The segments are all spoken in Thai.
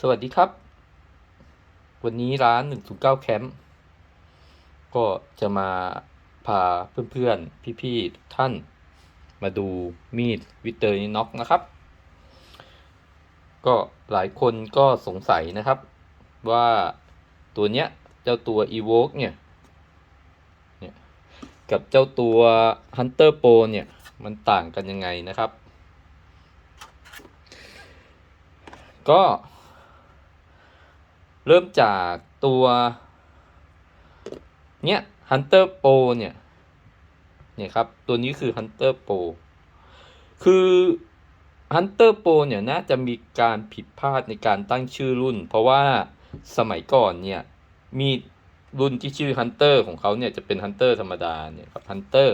สวัสดีครับ วันนี้ร้าน 109 แคมป์ก็จะมาพาเพื่อนๆ พี่ๆท่าน มาดูมีดวิเตอร์น็อกนะครับ ก็หลายคนก็สงสัยนะครับ ว่าตัวเนี้ย เจ้าตัว Evoke เนี่ยเนี่ย กับเจ้าตัว Hunter Pro เนี่ย มันต่างกันยังไงนะครับ ก็ เริ่มจากตัวเนี้ย Hunter Pro เนี่ย เนี่ยครับ ตัวนี้คือ Hunter Pro คือ Hunter Pro เนี่ยน่าจะมีการผิดพลาดในการตั้งชื่อรุ่น เพราะว่าสมัยก่อนเนี่ย มีรุ่นที่ชื่อ Hunter ของเขาเนี่ยจะเป็น Hunter ธรรมดาเนี่ยครับ Hunter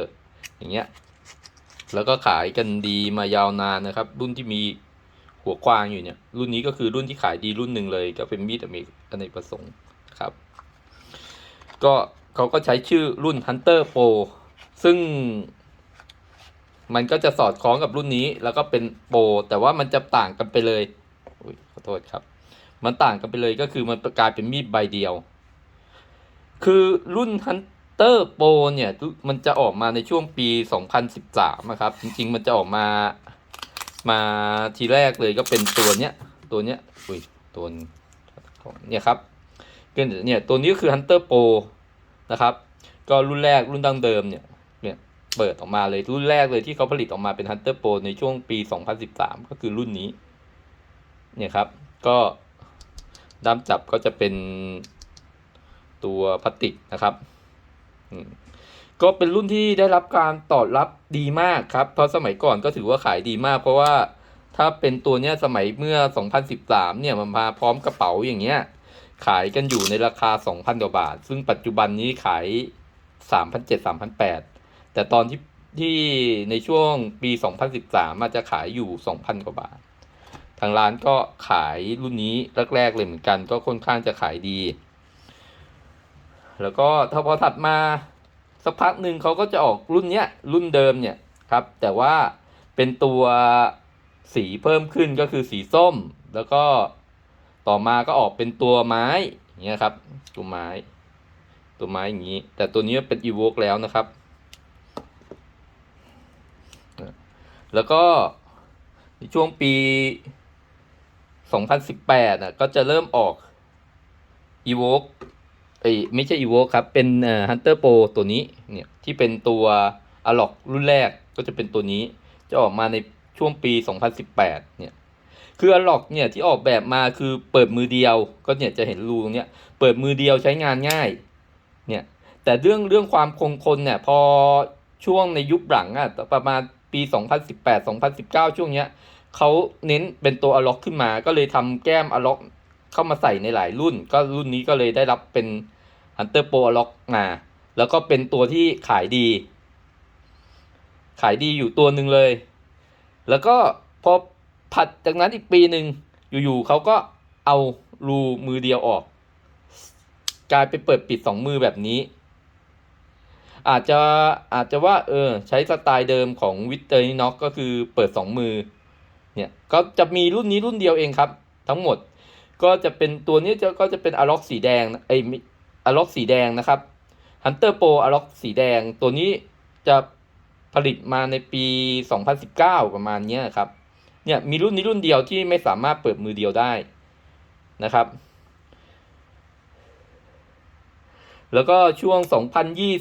อย่างเงี้ย แล้วก็ขายกันดีมายาวนานนะครับ รุ่นที่มี หัวกวางอยู่เนี่ย รุ่นนี้ก็คือรุ่นที่ขายดีรุ่นหนึ่งเลย ก็เป็นมีดอเมริกอเนกประสงค์ครับ ก็เขาก็ใช้ชื่อรุ่น Hunter Pro ซึ่งมันก็จะสอดคล้องกับรุ่นนี้ แล้วก็เป็นโปรแต่ว่ามันจะต่างกันไปเลยอุ๊ยขอโทษครับ มันต่างกันไปเลยก็คือมันกลายเป็นมีดใบเดียว คือรุ่น Hunter Pro เนี่ย มันจะออกมาในช่วงปี 2013นะครับ จริง ๆ มันจะออกมา มาทีแรกเลยก็เป็นตัวเนี้ยตัวเนี้ยอุ้ยตัวเนี่ยครับเนี่ยตัวนี้คือ Hunter Pro นะครับ ก็รุ่นแรกรุ่นดั้งเดิมเนี่ยเนี่ยเปิดออกมาเลยรุ่นแรกเลยที่เขาผลิตออกมาเป็น Hunter Pro ในช่วงปี 2013 ก็คือรุ่นนี้ เนี่ยครับ ก็ด้ามจับก็จะเป็นตัวพลาสติกนะครับอืม ก็เป็นรุ่นที่ได้รับการตอบรับดีมากครับ เพราะสมัยก่อนก็ถือว่าขายดีมาก เพราะว่าถ้าเป็นตัวเนี้ยสมัยเมื่อ 2013 เนี่ยมันมาพร้อมกระเป๋าอย่างเงี้ยขายกันอยู่ในราคา 2,000กว่าบาท ซึ่งปัจจุบันนี้ขาย 3,700 3,800 แต่ตอนที่ที่ในช่วงปี 2013 อาจจะขายอยู่ 2,000 กว่าบาท ทางร้านก็ขายรุ่นนี้แรกๆเลยเหมือนกัน ก็ค่อนข้างจะขายดี แล้วก็ถ้าพอถัดมา สักพักหนึ่งเขาก็จะออกรุ่นเนี้ยรุ่นเดิมเนี่ยครับแต่ว่าเป็นตัวสีเพิ่มขึ้นก็คือสีส้ม แล้วก็ต่อมาก็ออกเป็นตัวไม้อย่างเงี้ยครับตัวไม้ ตัวไม้อย่างนี้ แต่ตัวนี้เป็น e v o k e แล้วนะครับ แล้วก็ในช่วงปี 2018อะก็จะเริ่มออก e v o k e เอ้ไม่ใช่ e v o k e ครับ เป็นเอ่อ Hunter Pro ตัวนี้เนี่ยที่เป็นตัว a l o c รุ่นแรกก็จะเป็นตัวนี้ จะออกมาในช่วงปี 2018 เนี่ย คือ a l o c เนี่ยที่ออกแบบมาคือเปิดมือเดียวก็เนี่ยจะเห็นรูตรงเนี้ยเปิดมือเดียวใช้งานง่าย เนี่ยแต่เรื่องเรื่องความคงทนเนี่ยพอช่วงในยุคหลังอะประมาณปี 2018 2019 ช่วงเนี้ยเขาเน้นเป็นตัว a l o c ขึ้นมาก็เลยทำแก้ม a l o c เข้ามาใส่ในหลายรุ่น ก็รุ่นนี้ก็เลยได้รับเป็น Hunter Pro l o c มาแล้วก็เป็นตัวที่ขายดี ขายดีอยู่ตัวหนึ่งเลย แล้วก็พอผัดจากนั้นอีกปีหนึ่งอยู่ๆเขาก็เอารูมือเดียวออก กลายไปเปิดปิดสองมือแบบนี้ อาจจะอาจจะว่า เออ ใช้สไตล์เดิมของวิตเตอร์น็อกก็คือเปิดสองมือ เนี่ย ก็จะมีรุ่นนี้รุ่นเดียวเองครับ ทั้งหมด ก็จะเป็นตัวนี้จะก็จะเป็นอะล็อกสีแดงไออะล็อกสีแดงนะครับ Hunter Pro อะล็อกสีแดงตัวนี้จะผลิตมาในปี 2019 ประมาณนี้ครับ เนี่ยมีรุ่นนี้รุ่นเดียวที่ไม่สามารถเปิดมือเดียวได้นะครับ แล้วก็ช่วง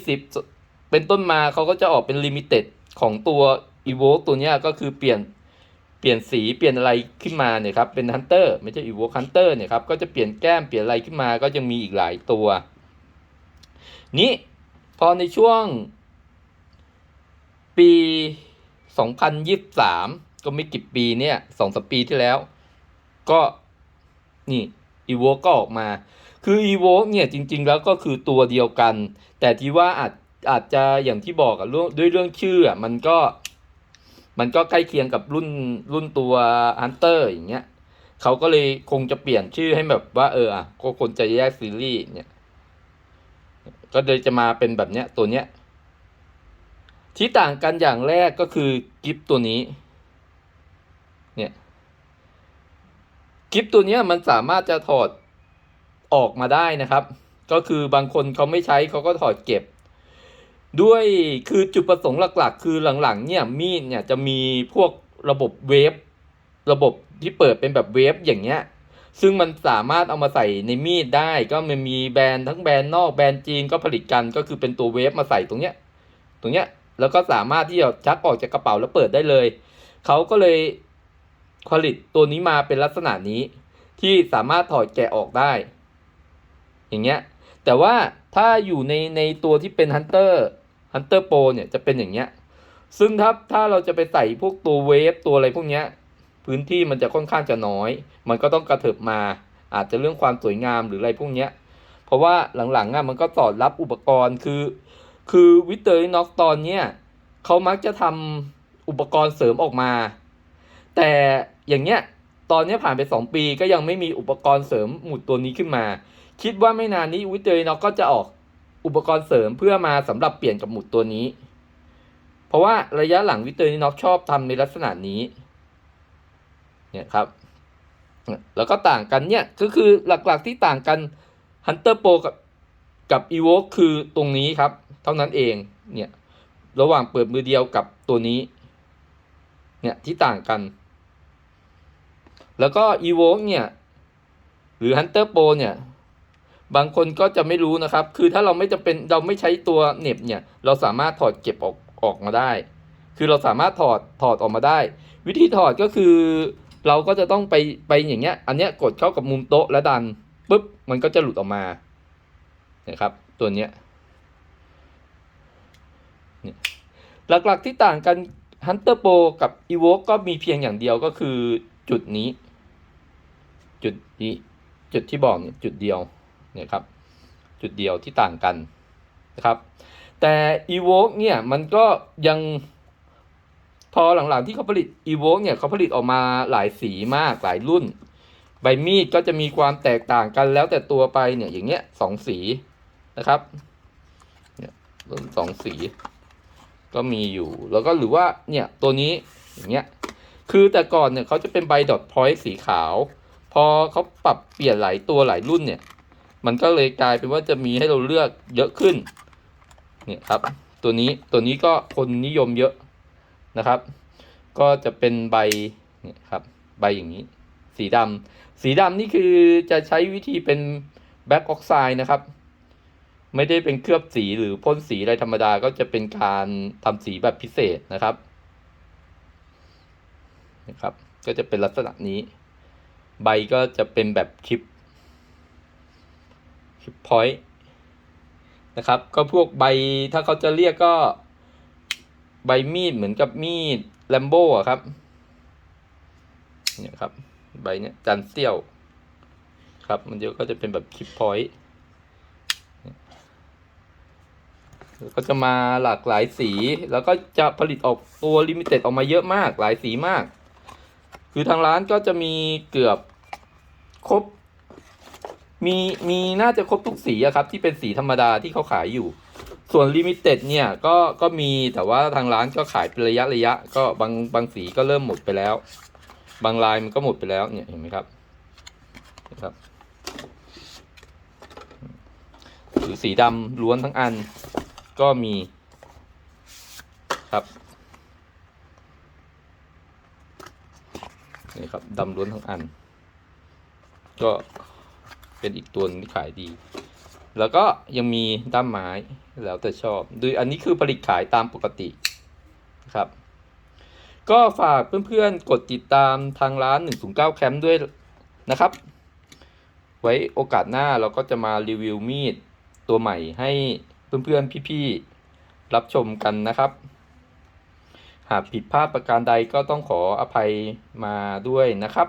2020 เป็นต้นมาเขาก็จะออกเป็นลิมิเต็ดของตัว e v o ตัวนี้ก็คือเปลี่ยน เปลี่ยนสีเปลี่ยนอะไรขึ้นมาเนี่ยครับเป็น Hunter ไม่ใช่ Evoke Hunter เนี่ยครับก็จะเปลี่ยนแก้มเปลี่ยนอะไรขึ้นมาก็ยังมีอีกหลายตัว นี้พอในช่วงปี 2023 ก็ไม่กี่ปีเนี่ยสองสปีที่แล้ว ก็นี่ Evoke ก็ออกมา คือ Evoke เนี่ยจริง ๆ แล้วก็คือตัวเดียวกัน แต่ที่ว่าอาจอาจจะอย่างที่บอกอะด้วยเรื่องชื่ออะมันก็ มันก็ใกล้เคียงกับรุ่นรุ่นตัว Hunter อย่างเงี้ยเขาก็เลยคงจะเปลี่ยนชื่อให้แบบว่าเอออะก็คนจะแยกซีรีส์เนี่ย ก็เลยจะมาเป็นแบบเนี้ยตัวเนี้ย ที่ต่างกันอย่างแรกก็คือกิฟตัวนี้ เนี่ยคลิปตัวเนี้ยมันสามารถจะถอดออกมาได้นะครับ ก็คือบางคนเขาไม่ใช้เขาก็ถอดเก็บ ด้วยคือจุดประสงค์หลักๆ คือหลังๆ เนี่ยมีดเนี่ยจะมีพวกระบบเวฟระบบที่เปิดเป็นแบบเวฟอย่างเงี้ย ซึ่งมันสามารถเอามาใส่ในมีดได้ ก็มันมีแบรนด์ทั้งแบรนด์นอกแบรนด์จีนก็ผลิตกันก็คือเป็นตัวเวฟมาใส่ตรงเนี้ย ตรงเนี้ยแล้วก็สามารถที่จะชักออกจากกระเป๋าแล้วเปิดได้เลยเขาก็เลยผลิตตัวนี้มาเป็นลักษณะนี้ ที่สามารถถอดแกะออกได้ อย่างเงี้ย แต่ว่าถ้าอยู่ในในตัวที่เป็นฮันเตอร์ ฮันเตอร์โปเนี่ยจะเป็นอย่างเงี้ย ซึ่งถ้าถ้าเราจะไปใส่พวกตัวเวฟตัวอะไรพวกเนี้ย พื้นที่มันจะค่อนข้างจะน้อย มันก็ต้องกระเถิบมา อาจจะเรื่องความสวยงามหรืออะไรพวกเนี้ย เพราะว่าหลังๆอะมันก็สอดรับอุปกรณ์คือ คือวิเตอร์น็อกตอนเนี้ยเขามักจะทำอุปกรณ์เสริมออกมา แต่อย่างเงี้ยตอนเนี้ยผ่านไปสองปีก็ยังไม่มีอุปกรณ์เสริมหมุดตัวนี้ขึ้นมา คิดว่าไม่นานนี้วิเตอร์น็อกก็จะออก อุปกรณ์เสริมเพื่อมาสำหรับเปลี่ยนกับหมุดตัวนี้ เพราะว่าระยะหลังวิเตอร์น็อกชอบทำในลักษณะนี้เนี่ยครับ แล้วก็ต่างกันเนี่ยก็คือหลักๆที่ต่างกัน Hunter Pro กับกับ Evoke คือตรงนี้ครับ เท่านั้นเองเนี่ยระหว่างเปิดมือเดียวกับตัวนี้ เนี่ยที่ต่างกัน แล้วก็ Evoke เนี่ย หรือ Hunter Pro เนี่ย บางคนก็จะไม่รู้นะครับ คือถ้าเราไม่จำเป็นเราไม่ใช้ตัวเน็บเนี่ย เราสามารถถอดเก็บออกออกมาได้ คือเราสามารถถอดถอดออกมาได้ วิธีถอดก็คือ เราก็จะต้องไปไปอย่างเงี้ย อันเนี้ยกดเข้ากับมุมโต๊ะแล้วดันปุ๊บมันก็จะหลุดออกมานะครับ ตัวเนี้ยเนี่ยหลักๆที่ต่างกัน Hunter Pro กับ Evoke ก็มีเพียงอย่างเดียวก็คือจุดนี้ จุดนี้ จุดที่บอกเนี่ยจุดเดียว เนี่ยครับจุดเดียวที่ต่างกันนะครับ แต่ Evoke เนี่ยมันก็ยังพอหลังๆที่เขาผลิต Evoke เนี่ยเขาผลิตออกมาหลายสีมากหลายรุ่น ใบมีดก็จะมีความแตกต่างกันแล้วแต่ตัวไปเนี่ยอย่างเงี้ยสองสีนะครับเนี่ยรุ่นสองสี ก็มีอยู่แล้วก็หรือว่าเนี่ยตัวนี้อย่างเงี้ยคือแต่ก่อนเนี่ยเขาจะเป็นใบดอทพอยต์สีขาว พอเขาปรับเปลี่ยนหลายตัวหลายรุ่นเนี่ย มันก็เลยกลายเป็นว่าจะมีให้เราเลือกเยอะขึ้นเนี่ยครับ ตัวนี้ตัวนี้ก็คนนิยมเยอะนะครับ ก็จะเป็นใบเนี่ยครับใบอย่างนี้ สีดำสีดำนี่คือจะใช้วิธีเป็นแบ็กออกไซด์นะครับ ไม่ได้เป็นเคลือบสีหรือพ่นสีอะไรธรรมดาก็จะเป็นการทำสีแบบพิเศษนะครับนะครับ ก็จะเป็นลักษณะนี้ ใบก็จะเป็นแบบคลิป คลิปพอยต์นะครับ ก็พวกใบถ้าเขาจะเรียกก็ใบมีดเหมือนกับมีดแลมโบ้อะครับเนี่ยครับ ใบเนี้ยจันเซี่ยวครับ มันเดียวก็จะเป็นแบบคลิปพอยต์ก็จะมาหลากหลายสีแล้วก็จะผลิตออกตัวลิมิเต็ดออกมาเยอะมากหลายสีมาก คือทางร้านก็จะมีเกือบครบ มีมีน่าจะครบทุกสีอะครับที่เป็นสีธรรมดาที่เขาขายอยู่ ส่วนลิมิเต็ดเนี่ยก็ก็มีแต่ว่าทางร้านก็ขายเป็นระยะระยะ ก็บางบางสีก็เริ่มหมดไปแล้ว บางลายมันก็หมดไปแล้วเนี่ยเห็นไหมครับนะครับหรือสีดำล้วนทั้งอันก็มีครับนี่ครับดำล้วนทั้งอัน ก็ เป็นอีกตัวนึงที่ขายดี แล้วก็ยังมีด้ามไม้แล้วแต่ชอบโดยอันนี้คือผลิตขายตามปกติครับ ก็ฝากเพื่อนๆกดติดตามทางร้าน 109 แคมป์ด้วยนะครับ ไว้โอกาสหน้าเราก็จะมารีวิวมีดตัวใหม่ให้เพื่อนๆพี่ๆรับชมกันนะครับ หากผิดพลาดประการใดก็ต้องขออภัยมาด้วยนะครับ